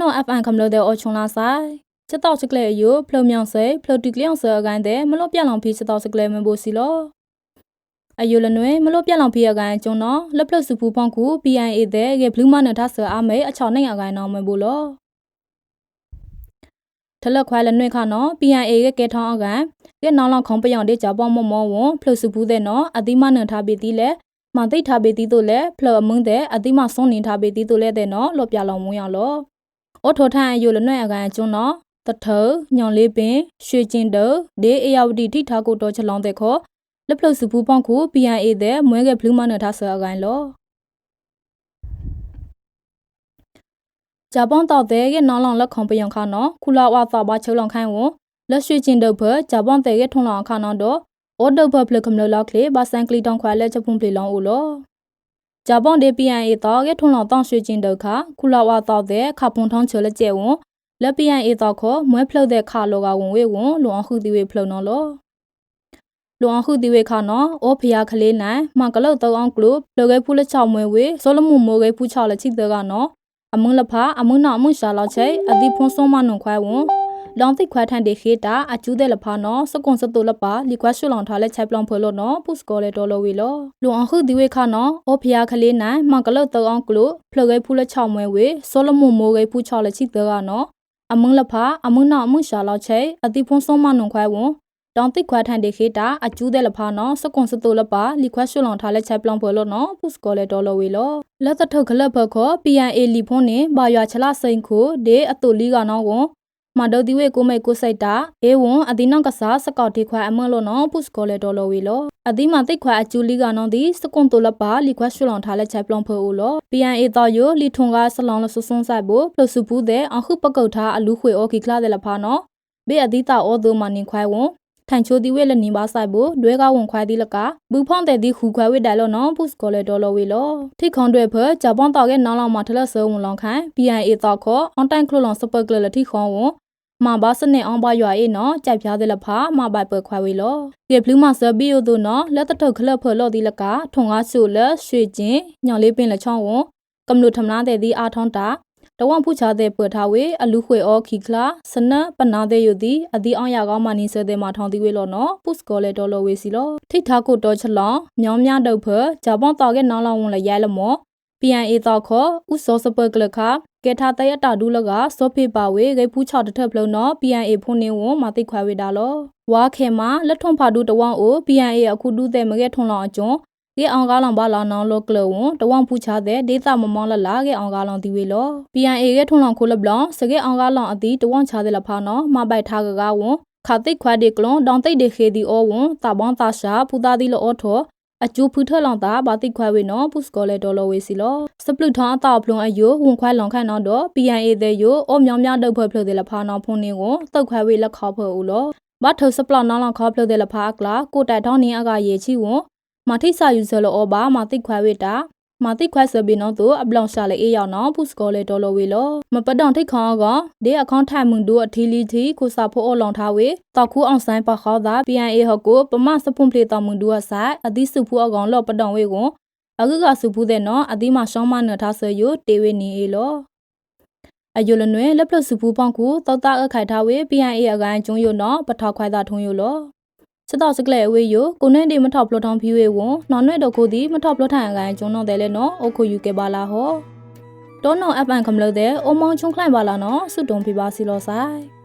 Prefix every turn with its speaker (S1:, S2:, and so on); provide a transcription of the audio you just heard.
S1: နော် FN คำလို့တဲ့အော်ချုံလာဆိုင်ချက်တော့စကလေအယိုဖလုံမြောင်ဆဲဖလုံတီကလျောင်ဆဲအကိုင်းတဲ့မလို့ပြလောင်ဖီချက်တော့စကလေမဘိုစီလောအယိုလနွေမလို့ပြလောင်ဖီအကိုင်းကျုံတော့လက်ဖလစုပူဖောင်းကူ PIA တဲ့ကေဘလူးမနထဆာအမေအချောင်းနိုင်အကိုင်းနော်မဘိုလောထလက်ခွဲလနွေခါနော် PIA ရဲ့ကဲထောင်းအကန်ကဲနောင်လောက်ခေါင်ပယောင်တဲ့ကြပေါမောမောဝန်ဖလစုပူတဲ့နော်အတိမနထားပြီးတီးလဲမသိထားပြီးတီးတို့လဲဖလအမုန်းတဲ့အတိမဆုံးနေထားပြီးတီးတို့လဲတဲ့နော်လော်ပြလောင်မွေးရလော အော်ထိုထိုင်ယူလနွဲ့အကန်ကျွန်းနော်တထညောင်လေးပင်ရွှေကျင်တဒေအေယာဝတီထိထားကိုတော်ချလောင်းတဲ့ခေါ်လက်ဖလုတ်စုပူပေါင်းခု PIA တဲ့မွဲကဘလူးမနထားဆာအကန်လောဂျပန်တော့တဲ့ကနောင်လောင်လက်ခုံပယံခါနော်ခုလာဝါသာပါချုံလောင်ခိုင်းဝန်လက်ရွှေကျင်တော့ဖဂျပန်တဲ့ကထုံလောင်ခါနော်တော့အော်ဒဘဖလကမလလောက်လေဘာစန်ကလီတောင်ခွာလက်ချက်ဖုန်ပလီလောင်ဦးလော ဂျပန်ဒေ PNA တော့ကထုံလောင်တောင်ရွှေကျင်တော့ခါခုလာဝါတော့တဲ့ခါပွန်ထောင်းချေလက်ကျဲဝန်လက် PNA တော့ခေါ်မွဲဖလုတ်တဲ့ခါလောကဝင်ဝေဝန်လွန်အခုတီဝေဖလုတ်နော်လောလွန်အခုတီဝေခါနော်အိုဖျားကလေးနိုင်မကလုတ်တော့အောင်ကလုလောကဲဖူးလက်ချောင်းမွဲဝေစောလမှုမိုးကဲဖူးချောက်လက်ချိတဲ့ကနော်အမုံလဖာအမုံနာအမုံရှာလောက်ချိအတိဖုံးဆုံးမနုံခွဲဝန် လောင်တိခွာထန်တေခေတာအကျူးတဲ့လဖာနော်စကွန်စတူလပါလီခွာရှုလောင်ထားလက်ချိုင်ပလောင်ဖေလို့နော်ပုစကောလေတော်လိုဝီလောလွန်အခုဒီဝေခါနော်အိုဖျားကလေးနိုင်မကလုတ်တော့အောင်ကလုဖလဂဲဖူးလက်ချောင်းမွဲဝေစောလမှုမိုးကဲဖူးချောက်လက်ချိတဲ့ကနော်အမုံလဖာအမုံနာအမုံရှာလောက်ချိအတိဖုံးဆုံးမနုံခွဲဝန်တောင်တိခွာထန်တေခေတာအကျူးတဲ့လဖာနော်စကွန်စတူလပါလီခွာရှုလောင်ထားလက်ချိုင်ပလောင်ဖေလို့နော်ပုစကောလေတော်လိုဝီလောလက်တထုတ်ခလက်ဖခော PNA လီဖုံးနေဘာရွာချလာစိန်ခုဒေအတူလီကနော်ဝန် မဒိုဒီဝေကိုမေကိုစိတ်တာအေဝွန်အဒီနောက်ကစားစကောက်တီခွာအမလို့နော်ပုစကောလေတော်လိုဝီလောအဒီမတိခွာအကျူလီကနော်ဒီစကွန်တိုလပါလီခွာရှုလောင်ထားလက်ချိုင်ပလောင်ဖိုးလော PNA တော့ယိုလီထုံကဆလောင်လဆဆွန်းဆိုင်ဖို့ပလစုပူးတဲ့အခုပကုတ်ထားအလူခွေအော်ခီကလာတဲ့လဖာနော်ဘေအဒီတာအောဒိုမနင်ခွိုင်ဝွန်ထိုင်ချိုဒီဝဲလနေပါဆိုင်ဖို့ဒွဲကဝန်ခွိုင်ဒီလကဘူဖောင်းတဲ့ဒီခူခွဲဝဲတိုင်လို့နော်ပုစကောလေဒေါ်လောဝေလောထိခွန်တွေဖဂျပန်တော့ကနောင်းလောင်မှာထလက်ဆဲဝန်လောင်ခိုင် PNA တော့ခောအွန်တိုင်ကလိုလောင်စပတ်ကလလထိခွန်ဝန် မဘာစနေအောင်ပါရွာအေနော်ကြိုက်ပြားတဲ့လဖာမပိုက်ပွဲခွဲဝေလောကေဘလူးမဆဘီယိုတို့နော်လက်တထုတ်ခလဖလော်ဒီလကထုံကားဆူလက်ရွှေကျင်ညောင်လေးပင်လချောင်းဝန်ကမ္လူထမနာတဲ့ဒီအာထောင်းတာတဝမ်ဖူချာတဲ့ပွထားဝေအလူခွေအောခီကလာစနပနာတဲ့ယုဒီအဒီအောင်ရကောင်းမနီဆဲတဲ့မှာထောင်းတီဝေလောနော်ပုစကောလေဒေါ်လောဝေစီလောထိထားကိုတော်ချလောင်မြောင်းများတုတ်ဖဂျပန်တော်ကနောင်းလောင်ဝင်လရဲလမော PNA တော့ခေါ်ဥစောစပကလခကဲထာတရတာဒူလကစောဖေပါဝေဂိဖူးချောက်တထက်ဖလုံးနော် PNA ဖုန်နေဝမသိခွာဝေတာလောဝါခဲမှာလက်ထွန်ဖာဒူတဝမ်အို PNA အခုဒူးတဲ့မကဲထွန်လောင်အကျွန်းကေအောင်ကားလောင်ဘာလောင်နောင်လောကလဝွန်တဝမ်ဖူချတဲ့ဒေတာမမောင်းလလာကေအောင်ကားလောင်ဒီဝေလော PNA ကေထွန်လောင်ခိုလဘလောင်စကေအောင်ကားလောင်အတီတဝမ်ချတဲ့လဖာနော်မပိုက်ထားကကဝွန်ခါတိတ်ခွာဒီကလွန်ဒေါန်တိတ်ဒီခေဒီအောဝွန်တာဘောင်းတာရှာဖူတာဒီလောအောထော အကျူဖူထလောင်တာဘာတိခွဲဝေနော်ပုစကောလေဒေါ်လဝေစီလောစပလူထောင်းအတာဖလုံအယိုဝန်ခွဲလောင်ခန့်နော်တော့ PNA တဲ့ယိုအောမြောင်များတုတ်ဖွဲ့ဖလို့တဲ့လဖာနော်ဖုန်နေကိုတုတ်ခွဲဝေလက်ခေါဖွဲ့ဦးလောဘာထစပလောက်နော်လောင်ခေါဖလို့တဲ့လဖာကလာကိုတိုက်ထောင်းနေအကရေချီဝန်မထိစာယူဆလောအောဘာမတိခွဲဝေတာ မတိခွဲစဘီနော်သူအပလောင်ရှာလေအေးရောက်နော်ပုစကောလေဒေါ်လဝေလောမပတောင်ထိတ်ခေါကဒေအခေါန်ထိုင်မှုတို့အထီလီတီကိုစာဖို့အော်လောင်ထားဝေတောက်ခုအောင်ဆိုင်ပခေါသာ PNA ဟကိုပမစပွန်ပလေတော်မှုတို့အဆိုင်အသီးစုဖူအကောင်လော့ပတောင်ဝေကိုအခုကစုဖူတဲ့နော်အသီးမရှောင်းမနထားဆယိုတေဝေနီအေလောအယိုလနွေလက်ပလစုဖူပေါင်းကူတောက်တာအခိုင်ထားဝေ PNA အကိုင်းကျုံယိုနော်ပထောက်ခွိုင်တာထုံယိုလော စတော့စကလေအဝေးယကိုနဲ့ဒီမထောက်ပလောထောင်းဖြူဝေဝနော်နွဲ့တော့ကိုဒီမထောက်ပလောထိုင်အကိုင်းကျုံတော့တယ်လေနော်အခုယူခဲ့ပါလားဟောတောနော်အပန်ကမလို့တဲ့အုံမောင်းချုံခလိုက်ပါလားနော်စွတ်တုံပြပါစီလို့ဆိုင်